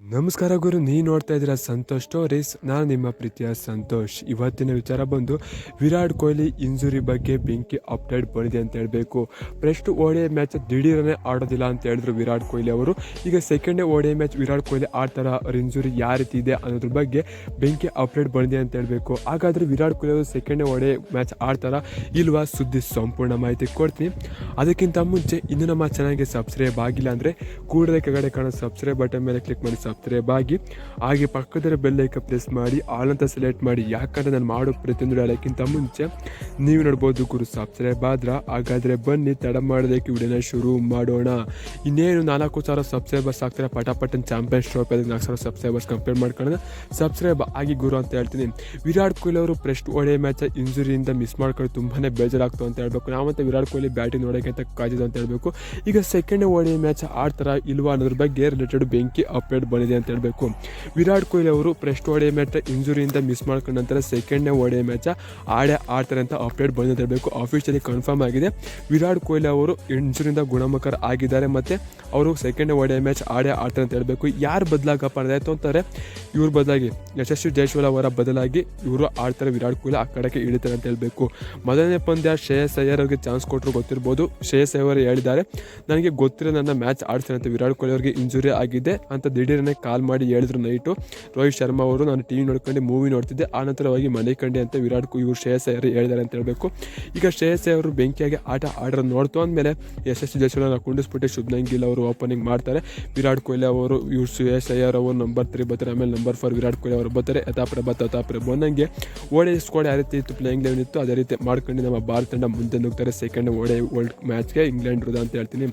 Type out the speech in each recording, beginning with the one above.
ನಮಸ್ಕಾರ ಗುರು ನೀ ನೋಡ್ತಾ ಇದ್ದೀರಾ ಸಂತೋಷ್ ಸ್ಟೋರೀಸ್ ನಾನು ನಿಮ್ಮ ಪ್ರೀತಿಯ ಸಂತೋಷ್. ಇವತ್ತಿನ ವಿಚಾರ ಬಂದು, ವಿರಾಟ್ ಕೊಹ್ಲಿ ಇಂಜುರಿ ಬಗ್ಗೆ ಬೆಂಕಿ ಅಪ್ಡೇಟ್ ಬಂದಿದೆ ಅಂತ ಹೇಳಬೇಕು. ಫಸ್ಟ್ ಓಡೆ ಮ್ಯಾಚ್ ದಿಢೀರನೇ ಆಡೋದಿಲ್ಲ ಅಂತ ಹೇಳಿದ್ರು ವಿರಾಟ್ ಕೊಹ್ಲಿ ಅವರು. ಈಗ second ODI match Virat Kohli ಆಡ್ತಾರ, ಅವ್ರ ಇಂಜುರಿ ಯಾವ ರೀತಿ ಇದೆ ಅನ್ನೋದ್ರ ಬಗ್ಗೆ ಬೆಂಕಿ ಅಪ್ಡೇಟ್ ಬಂದಿದೆ ಅಂತ ಹೇಳಬೇಕು. ಹಾಗಾದ್ರೆ ವಿರಾಟ್ ಕೊಹ್ಲಿ ಅವರು ಸೆಕೆಂಡ್ ಓಡೆ ಮ್ಯಾಚ್ ಆಡ್ತಾರ ಇಲ್ವಾ ಸುದ್ದಿ ಸಂಪೂರ್ಣ ಮಾಹಿತಿ ಕೊಡ್ತೀನಿ. ಅದಕ್ಕಿಂತ ಮುಂಚೆ ಇನ್ನು ನಮ್ಮ ಚಾನಲ್ಗೆ ಸಬ್ಸ್ಕ್ರೈಬ್ ಆಗಿಲ್ಲ ಅಂದರೆ ಕೂಡಲೇ ಕೆಳಗಡೆ ಕಾಣೋ ಸಬ್ಸ್ಕ್ರೈಬ್ ಬಟನ್ ಮೇಲೆ ಕ್ಲಿಕ್ ಮಾಡಿ. ಸಬ್ಸ್ಕ್ರೈಬ್ ಆಗಿ ಹಾಗೆ ಪಕ್ಕದಲ್ಲಿ ಬೆಲ್ಲೈಕ ಪ್ರೆಸ್ ಮಾಡಿ ಆಲ್ ಅಂತ ಸೆಲೆಕ್ಟ್ ಮಾಡಿ, ಯಾಕಂದರೆ ನಾನು ಮಾಡೋ ಪ್ರತಿಯೊಂದು ಹೇಳೋಕ್ಕಿಂತ ಮುಂಚೆ ನೀವು ನೋಡ್ಬೋದು ಗುರು ಸಬ್ಸ್ಕ್ರೈಬ್ ಆದ್ರೆ, ಹಾಗಾದರೆ ಬನ್ನಿ, ತಡ ಮಾಡೋದಕ್ಕೆ ವಿಡಿಯೋನ ಶುರು ಮಾಡೋಣ. ಇನ್ನೇನು ನಾಲ್ಕು ಸಾವಿರ ಸಬ್ಸ್ಕ್ರೈಬರ್ಸ್ ಆಗ್ತಾರೆ ಪಟಾಪಟನ್ ಚಾಂಪಿಯನ್ಸ್ ಟ್ರೋಫಿ ನಾಲ್ಕು ಸಾವಿರ ಸಬ್ಸ್ಕ್ರೈಬರ್ಸ್ ಕಂಪೇರ್ ಮಾಡ್ಕೊಳ್ಳೋಣ. ಸಬ್ಸ್ಕ್ರೈಬ್ ಆಗಿ ಗುರು ಅಂತ ಹೇಳ್ತೀನಿ. ವಿರಾಟ್ ಕೊಹ್ಲಿ ಅವರು ಪ್ರೆಸ್ಟ್ ಒಡೆ ಮ್ಯಾಚ್ ಇಂಜುರಿಯಿಂದ ಮಿಸ್ ಮಾಡ್ಕೊಂಡು ತುಂಬಾನೇ ಬೇಜಾರಾಗ್ತು ಅಂತ ಹೇಳ್ಬೇಕು. ನಾವಂತ ವಿರಾಟ್ ಕೊಹ್ಲಿ ಬ್ಯಾಟಿಂಗ್ ನೋಡೋಕೆ ಅಂತ ಕಾದಿದ್ದು ಅಂತ ಹೇಳ್ಬೇಕು. ಈಗ ಸೆಕೆಂಡ್ ಓಡಿ ಮ್ಯಾಚ್ ಆಡ್ತಾರ ಇಲ್ವಾ ಅನ್ನೋದ್ರ ಬಗ್ಗೆ ರಿಲೇಟೆಡ್ ಬೆಂಕಿ ಅಪ್ಡೇಟ್ ಬಂದಿದೆ ಅಂತ ಹೇಳಬೇಕು. ವಿರಾಟ್ ಕೊಹ್ಲಿ ಅವರು ಪ್ರೆಸ್ಟ್ ಒಡೆ ಮ್ಯಾಚ್ ಇಂಜುರಿಯಿಂದ ಮಿಸ್ ಮಾಡ್ಕೊಂಡ ನಂತರ ಸೆಕೆಂಡ್ನೇ ಒಡೆ ಮ್ಯಾಚ್ ಆಡೇ ಆಡ್ತಾರೆ ಅಂತ ಅಪ್ಡೇಟ್ ಬಂದಿದೆ ಅಂತ ಹೇಳ್ಬೇಕು. ಆಫೀಷಿಯಲಿ ಕನ್ಫರ್ಮ್ ಆಗಿದೆ. ವಿರಾಟ್ ಕೊಹ್ಲಿ ಅವರು ಇಂಜುರಿಯಿಂದ ಗುಣಮುಖರ ಆಗಿದ್ದಾರೆ ಮತ್ತು ಅವರು ಸೆಕೆಂಡ್ ಒಡೆ ಮ್ಯಾಚ್ ಆಡೇ ಆಡ್ತಾರೆ ಅಂತ ಹೇಳಬೇಕು. ಯಾರು ಬದಲಾಗಪ್ಪ ಅನ್ನೋದಾಯ್ತು ಅಂತಾರೆ, ಇವ್ರ ಬದಲಾಗಿ ಯಶಸ್ವಿ ಜೈಶ್ವಲ್ ಅವರ ಬದಲಾಗಿ ಇವರು ಆಡ್ತಾರೆ ವಿರಾಟ್ ಕೊಹ್ಲಿ ಆ ಕಡೆಗೆ ಇಳಿತಾರೆ ಅಂತ ಹೇಳಬೇಕು. ಮೊದಲನೇ ಪಂದ್ಯ ಶ್ರೇಯಸ್ ಅಯ್ಯರ್ ಅವ್ರಿಗೆ ಚಾನ್ಸ್ ಕೊಟ್ಟರು ಗೊತ್ತಿರ್ಬೋದು. ಶ್ರೇಯಸ್ ಅಯ್ಯರ್ ಹೇಳಿದ್ದಾರೆ, ನನಗೆ ಗೊತ್ತಿರೋ ನನ್ನ ಮ್ಯಾಚ್ ಆಡ್ತಾರೆ ಅಂತ ವಿರಾಟ್ ಕೊಹ್ಲಿ ಅವರಿಗೆ ಇಂಜುರಿ ಆಗಿದೆ ಅಂತ ದಿಢೀರನೆ ಕಾಲ್ ಮಾಡಿ ಹೇಳಿದ್ರು ನೈಟು. ರೋಹಿತ್ ಶರ್ಮಾ ಅವರು ನಾನು ಟಿ ವಿ ನೋಡ್ಕೊಂಡು, ಮೂವಿ ನೋಡ್ತಿದ್ದೆ. ಆ ನಂತರವಾಗಿ ಮನೆ ಕಂಡೆ ಅಂತ ವಿರಾಟ್ ಕೊಹ್ಲಿ ಇವರು ಶ್ರೇಯಸ್ ಅಯ್ಯರ್ ಹೇಳಿದ್ದಾರೆ ಅಂತ ಹೇಳಬೇಕು. ಈಗ ಶ್ರೇಯಸ್ ಅವರು ಬೆಂಕಿಯಾಗಿ ಆಟ ಆಡ್ರ ನೋಡ್ತು ಅಂದಮೇಲೆ ಯಶಸ್ವಿ ಜೈಸ್ವಾಲ್ ಕುಂಡಿಸ್ಬಿಟ್ಟು ಶುಭ್ಮನ್ ಗಿಲ್ ಅವರು ಓಪನಿಂಗ್ ಮಾಡ್ತಾರೆ. ವಿರಾಟ್ ಕೊಹ್ಲಿ ಅವರು, ಇವ್ರು ಶ್ರೇಯಸ್ ಅಯ್ಯರ್ ಅವರು ನಂಬರ್ ತ್ರೀ ಬರ್ತಾರೆ. ಆಮೇಲೆ ನಂಬರ್ ಫೋರ್ ವಿರಾಟ್ ಕೊಹ್ಲಿ ಅವರು ಬರ್ತಾರೆ. ಯಥಾಪ್ರ ಬತ್ತ ಯಥಾಪ್ರ ಬಂದಂಗೆ ಓಡೆ ಸ್ಕೋಡ್ ಯಾವ ರೀತಿ ಇತ್ತು? ಪ್ಲೇಯಿಂಗ್ ಲೆವೆನ್ ಇತ್ತು. ಅದೇ ರೀತಿ ಮಾಡ್ಕೊಂಡು ನಮ್ಮ ಭಾರತ ತಂಡ ಮುಂದೆ ನುಗ್ತಾರೆ. ಸೆಕೆಂಡ್ ಓಡೆ ವರ್ಲ್ಡ್ ಮ್ಯಾಚ್ಗೆ ಇಂಗ್ಲೆಂಡ್ ವಿರುದ್ಧ ಅಂತ ಹೇಳ್ತೀನಿ.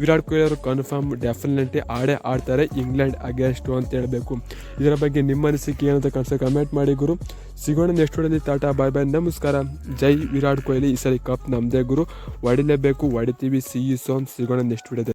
ವಿರಾಟ್ ಕೊಹ್ಲಿ ಅವರು ಕನ್ಫರ್ಮ್ ಡೆಫಿನೆಟ್ಲಿ ಆಡೇ ಆಡ್ತಾರೆ. ಇಂಗ್ಲೆಂಡ್ ಅಗೇನ್ಸ್ಟು ಅಂತ ಹೇಳಬೇಕು. ಇದರ ಬಗ್ಗೆ ನಿಮ್ಮ ಅನಿಸಿಕೆ ಏನಂತ ಕನ್ಸ ಕಮೆಂಟ್ ಮಾಡಿ ಗುರು. ಸಿಗೋಣ ನೆಕ್ಸ್ಟ್ ಹೊಡೆದಿ ಟಾಟಾ ಬಾಯ್ ಬಾಯ್ ನಮಸ್ಕಾರ. ಜೈ ವಿರಾಟ್ ಕೊಹ್ಲಿ. ಈ ಸರಿ ಕಪ್ ನಮ್ಮದೇ ಗುರು. ಹೊಡಿಲೇಬೇಕು ಹೊಡಿತೀವಿ ಸಿ ಯು ಸೋನ್ ಸಿಗೋಣ ನೆಕ್ಸ್ಟ್ ಹೊಡೆದ